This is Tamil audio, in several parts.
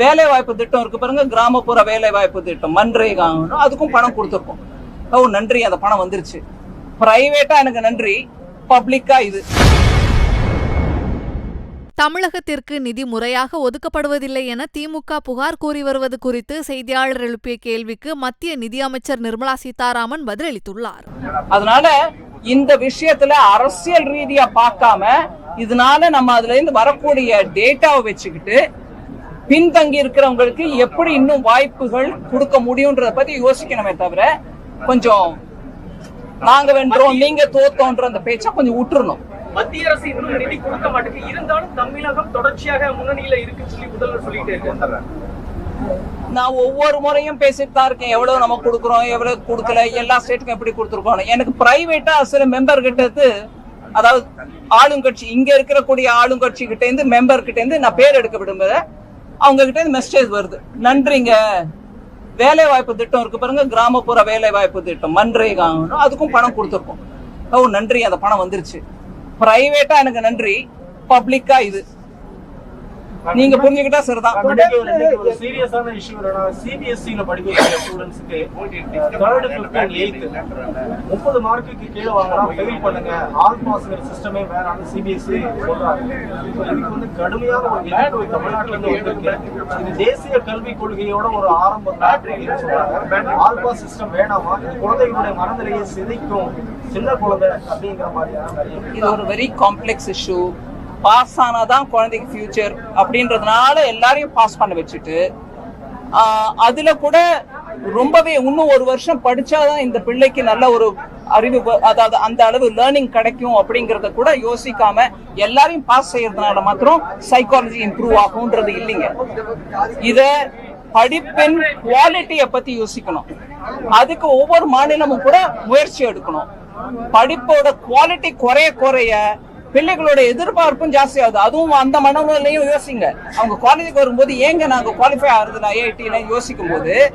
வேலை வாய்ப்பு திட்டம் இருக்கு பாருங்க கிராமப்புற வேலை வாய்ப்பு திட்டம் மன்ரேகா அதுக்கும் பணம் கொடுத்துருக்கோம். ஓ நன்றி அந்த பணம் வந்துருச்சு. பிரைவேட்டா எனக்கு நன்றி பப்ளிக்கா இது. தமிழகத்திற்கு நிதி முறையாக ஒதுக்கப்படுவதில்லை என திமுக புகார் கூறி வருவது குறித்து செய்தியாளர் எழுப்பிய கேள்விக்கு மத்திய நிதியமைச்சர் நிர்மலா சீதாராமன் பதிலளித்துள்ளார். அதனால இந்த விஷயத்துல அரசியல் ரீதியா பார்க்காம இதனால நம்ம அதுல இருந்து வரக்கூடிய டேட்டாவை வச்சுக்கிட்டு பின்தங்கி இருக்கிறவங்களுக்கு எப்படி இன்னும் வாய்ப்புகள் கொடுக்க முடியும்ன்றத பத்தி யோசிக்கணுமே தவிர கொஞ்சம் நாங்க வென்றோம் நீங்க தோத்தோன்ற அந்த பேச்சை கொஞ்சம் விட்டுறணும் மத்திய அரசு இன்னும் நிதி கொடுக்க மாட்டேங்குது. இருந்தாலும் தமிழகம் தொடர்ச்சியாக முன்னணியில இருக்குன்னு சொல்லி முதல்வர் சொல்லிட்டே நான் ஒவ்வொரு முறையும் பேசிட்டு தான் இருக்கேன். எவ்வளவு நம்ம கொடுக்குறோம் எவ்வளவு கொடுக்கல எல்லா ஸ்டேட்டுக்கும் எப்படி கொடுத்துருக்கோம் எனக்கு பிரைவேட்டா சில மெம்பர் கிட்ட அதாவது ஆளுங்கட்சி இங்க இருக்கக்கூடிய ஆளுங்கட்சி கிட்ட இருந்து மெம்பர் கிட்ட இருந்து நான் பேர் எடுக்க விடும்போது அவங்க கிட்ட மெசேஜ் வருது. நன்றிங்க. வேலை வாய்ப்பு திட்டம் இருக்கு பாருங்க. கிராமப்புற வேலை வாய்ப்பு திட்டம் மன்ரேகா அதுக்கும் பணம் கொடுத்துருக்கோம். ஓ நன்றி அந்த பணம் வந்துருச்சு. பிரைவேட்டா எனக்கு நன்றி. பப்ளிக்கா இது. நீங்க புரிஞ்சுக்கிட்டா சரிதான். சீரியஸான இஷ்யூ என்னன்னா சிபிஎஸ்சில படிக்கக்கூடிய ஸ்டூடெண்ட்ஸ்க்கு தேர்ட் ஃபிஃப்த் அண்ட் எயித் முப்பது மார்க்குக்கு கீழே வாங்கினா ஃபெயில் பண்ணுங்க. ஆல் பாஸ்ங்கிற சிஸ்டமே வேணாம்னு சிபிஎஸ்சி சொல்றாங்க. So இதுக்கு வந்து கடுமையான ஒரு எதிர்ப்பு தமிழ்நாட்டுல இருந்து வந்திருக்கு. இது தேசிய கல்விக் கொள்கையோட ஒரு ஆரம்பம் தான் சொல்றாங்க. ஆல் பாஸ் சிஸ்டம் வேணாமா? இது குழந்தைகளுடைய மனநிலையை சிதைக்கும் சின்ன குழந்தை அப்படிங்கிற மாதிரியான இது ஒரு வெரி காம்ப்ளெக்ஸ் இஷ்யூ பாஸ் ஆனாதான் குழந்தைக்கு ஃபியூச்சர் அப்படின்றதுனால எல்லாரையும் பாஸ் பண்ண வச்சுட்டு அதில் அதுல கூட ரொம்பவே இன்னும் ஒரு வருஷம் படிச்சாதான் இந்த பிள்ளைக்கு நல்ல ஒரு அறிவு அதாவது அந்த அளவு லேர்னிங் கிடைக்கும் அப்படிங்கறத கூட யோசிக்காம எல்லாரையும் பாஸ் செய்யறதுனால மாத்திரம் சைக்காலஜி இம்ப்ரூவ் ஆகும்ன்றது இல்லைங்க. இத படிப்பின் குவாலிட்டியை பத்தி யோசிக்கணும். அதுக்கு ஒவ்வொரு மாநிலமும் கூட முயற்சி எடுக்கணும். படிப்போட குவாலிட்டி குறைய குறைய பிள்ளைகளோட எதிர்பார்ப்பும் ஜாஸ்தி ஆகுது. அதுவும் அந்த மனநிலையும் யோசிங்க. அவங்க காலேஜுக்கு வரும்போது ஏங்க நாங்க குவாலிஃபை ஆகுறது ஐஐடினு யோசிக்கும் போது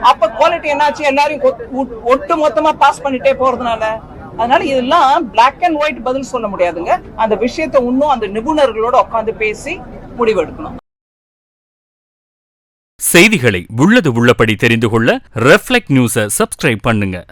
அப்ப குவாலிட்டி என்னாச்சு? எல்லாரையும் ஒட்- ஒட்டு மொத்தமா பாஸ் பண்ணிட்டே போறதுனால. அதனால இதெல்லாம் பிளாக் அண்ட் ஒயிட் பதில் சொல்ல முடியாதுங்க. அந்த விஷயத்தை இன்னும் அந்த நிபுணர்களோட உட்காந்து பேசி முடிவெடுக்கணும் செய்திகளை உள்ளது உள்ளபடி தெரிந்து கொள்ள ரெஃப்ளெக்ட் நியூஸை சப்ஸ்கிரைப் பண்ணுங்க.